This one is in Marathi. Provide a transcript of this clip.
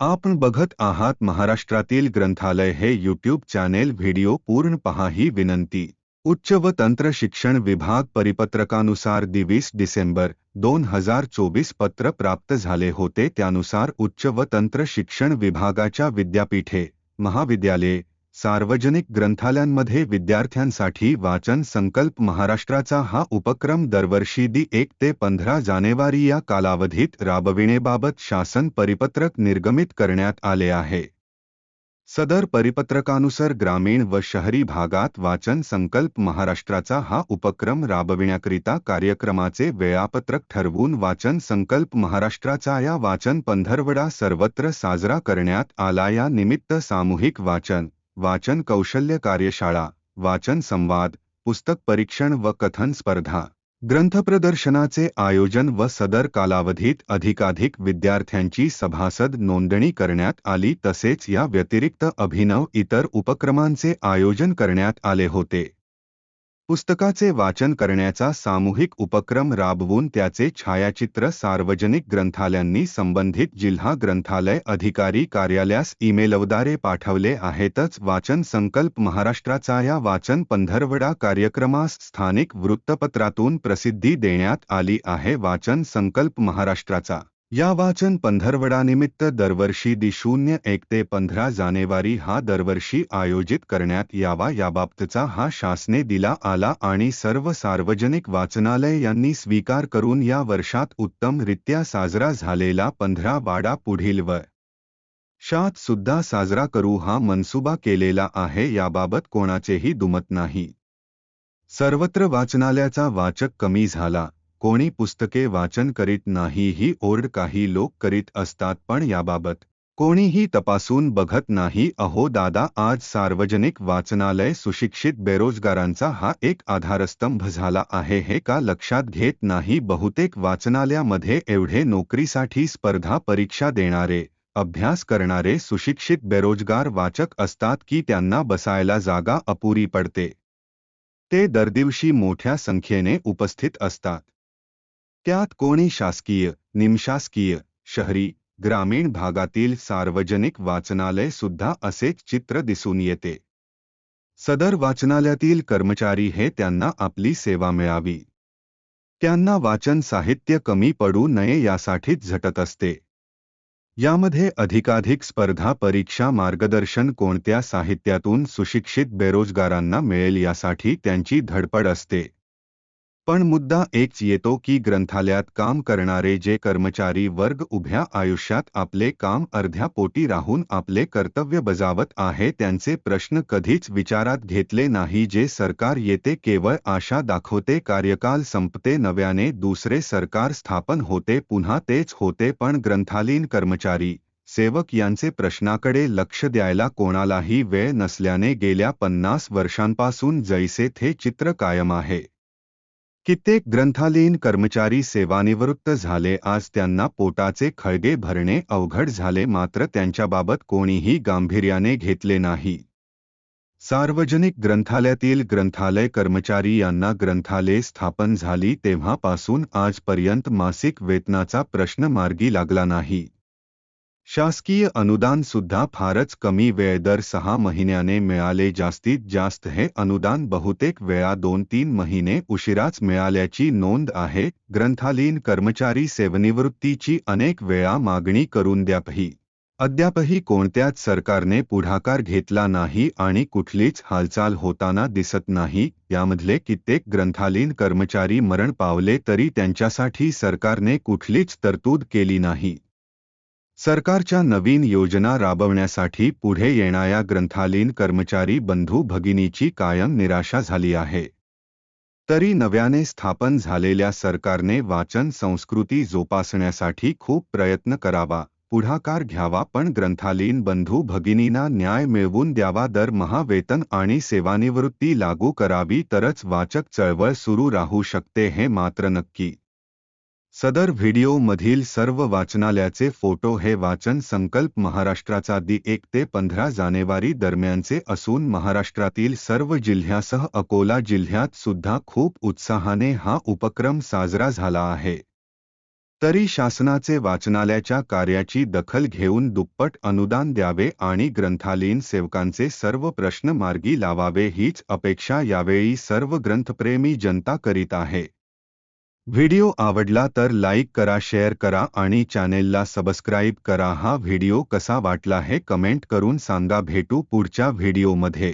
आपण बघत आहात महाराष्ट्रातील ग्रंथालय हे यूट्यूब चॅनेल व्हिडिओ पूर्ण पहा ही विनंती. उच्च व तंत्र शिक्षण विभाग परिपत्रकानुसार दिवीस डिसेंबर दोन हज़ार चोवीस पत्र प्राप्त झाले होते त्यानुसार उच्च व तंत्र शिक्षण विभागाच्या विद्यापीठे, महाविद्यालये सार्वजनिक ग्रंथालयांमध्ये विद्यार्थ्यांसाठी वाचन संकल्प महाराष्ट्राचा हा उपक्रम दरवर्षी दि एक ते पंधरा जानेवारी या कालावधीत राबविणेबाबत शासन परिपत्रक निर्गमित करण्यात आले आहे. सदर परिपत्रकानुसार ग्रामीण व शहरी भागात वाचन संकल्प महाराष्ट्राचा हा उपक्रम राबविण्याकरिता कार्यक्रमाचे वेळापत्रक ठरवून वाचन संकल्प महाराष्ट्राचा या वाचन पंधरवडा सर्वत्र साजरा करण्यात आला या निमित्त सामूहिक वाचन वाचन कौशल्य कार्यशाळा वाचन संवाद पुस्तक परीक्षण व कथन स्पर्धा. ग्रंथप्रदर्शनाचे आयोजन व सदर कालावधीत अधिकाधिक विद्यार्थ्यांची सभासद नोंदणी करण्यात आली तसेच या व्यतिरिक्त अभिनव इतर उपक्रमांचे आयोजन करण्यात आले होते. पुस्तकाचे वाचन करण्याचा सामूहिक उपक्रम राबवून त्याचे छायाचित्र सार्वजनिक ग्रंथालयांनी संबंधित जिल्हा ग्रंथालय अधिकारी कार्यालयास ईमेलवदारे पाठवले आहेतच. वाचन संकल्प महाराष्ट्राचा या वाचन पंधरवडा कार्यक्रमास स्थानिक वृत्तपत्रातून प्रसिद्धी देण्यात आली आहे. वाचन संकल्प महाराष्ट्राचा या वाचन पंधरवडानिमित्त दरवर्षी दि शून्य एक ते पंधरा जानेवारी हा दरवर्षी आयोजित करण्यात यावा याबाबतचा हा शासने दिला आला आणि सर्व सार्वजनिक वाचनालय यांनी स्वीकार करून या वर्षात उत्तमरित्या साजरा झालेला पंधरा वाडा पुढील व शात सुद्धा साजरा करू हा मनसुबा केलेला आहे याबाबत कोणाचेही दुमत नाही. सर्वत्र वाचनालयाचा वाचक कमी झाला. कोणी पुस्तके वाचन करीत नाही ही ओरड काही लोक करीत असतात पण याबाबत कोणीही तपासून बघत नाही. अहो दादा आज सार्वजनिक वाचनालय सुशिक्षित बेरोजगारांचा हा एक आधारस्तंभ झाला आहे. हे का लक्षात घेत नाही? बहुतेक वाचनालयामध्ये एवढे नोकरीसाठी स्पर्धा परीक्षा देणारे अभ्यास करणारे सुशिक्षित बेरोजगार वाचक असतात की त्यांना बसायला जागा अपुरी पडते. ते दरदिवशी मोठ्या संख्येने उपस्थित असतात. त्यात कोणी शासकीय, निमशासकीय, शहरी, ग्रामीण भागातील सार्वजनिक वाचनालय सुद्धा असेच चित्र दिसून येते. सदर वाचनालयातील कर्मचारी हे त्यांना आपली सेवा मिळावी. त्यांना वाचन साहित्य कमी पडू नये यासाठीच झटत असते. यामध्ये अधिकाधिक स्पर्धा, परीक्षा, मार्गदर्शन कोणत्या साहित्यातून सुशिक्षित बेरोजगारांना मिळेल यासाठी त्यांची धडपड असते. पण मुद्दा एकच येतो की ग्रंथालयात काम करणारे जे कर्मचारी वर्ग उभ्या आयुष्यात आपले काम अर्ध्या पोटी राहून आपले कर्तव्य बजावत आहे त्यांचे प्रश्न कधीच विचारात घेतले नाही जे सरकार येते केवळ आशा दाखवते कार्यकाल संपते नव्याने दुसरे सरकार स्थापन होते पुन्हा तेच होते. पण ग्रंथालीन कर्मचारी सेवक यांचे प्रश्नाकडे लक्ष द्यायला कोणालाही वेळ नसल्याने गेल्या पन्नास वर्षांपासून जैसे थे चित्र कायम आहे. कित्येक ग्रंथालयीन कर्मचारी सेवानिवृत्त झाले. आज त्यांना पोटाचे खळगे भरणे अवघड झाले. मात्र त्यांच्याबाबत कोणीही गांभीर्याने घेतले नाही. सार्वजनिक ग्रंथालयातील ग्रंथालय कर्मचारी यांना ग्रंथालय स्थापन झाली तेव्हापासून आजपर्यंत मासिक वेतनाचा प्रश्न मार्गी लागला नाही. शासकीय अनुदान सुद्धा फारच कमी वेळ दर सहा महिन्याने मिळाले जास्तीत जास्त हे अनुदान बहुतेक वेळा दोन तीन महिने उशिराच मिळाल्याची नोंद आहे. ग्रंथालीन कर्मचारी सेवनिवृत्तीची अनेक वेळा मागणी करून द्यापही. अद्यापही कोणत्याच सरकारने पुढाकार घेतला नाही आणि कुठलीच हालचाल होताना दिसत नाही. यामधले कित्येक ग्रंथालीन कर्मचारी मरण पावले तरी त्यांच्यासाठी सरकारने कुठलीच तरतूद केली नाही. सरकारच्या नवीन योजना राबवण्यासाठी पुढे येणाऱ्या ग्रंथालीन कर्मचारी बंधू भगिनीची कायम निराशा झाली आहे. तरी नव्याने स्थापन झालेल्या सरकारने वाचन संस्कृती जोपासण्यासाठी खूप प्रयत्न करावा पुढाकार घ्यावा पण ग्रंथालीन बंधू भगिनींना न्याय मिळवून द्यावा दर महावेतन आणि सेवानिवृत्ती लागू करावी तरच वाचक चळवळ सुरू राहू शकते हे मात्र नक्की. सदर व्हिडिओमधील सर्व वाचनालयाचे फोटो हे वाचन संकल्प महाराष्ट्राचा दि एक ते पंधरा जानेवारी दरम्यानचे असून महाराष्ट्रातील सर्व जिल्ह्यासह अकोला जिल्ह्यात सुद्धा खूप उत्साहाने हा उपक्रम साजरा झाला आहे. तरी शासनाचे वाचनालयाच्या कार्याची दखल घेऊन दुप्पट अनुदान द्यावे आणि ग्रंथालयीन सेवकांचे सर्व प्रश्न मार्गी लावावे हीच अपेक्षा यावेळी सर्व ग्रंथप्रेमी जनता करीत आहे. व्हिडिओ आवडला तर लाईक करा शेअर करा आणि चॅनेलला सबस्क्राईब करा. हा व्हिडिओ कसा वाटला हे कमेंट करून सांगा. भेटू पुढच्या व्हिडिओमध्ये.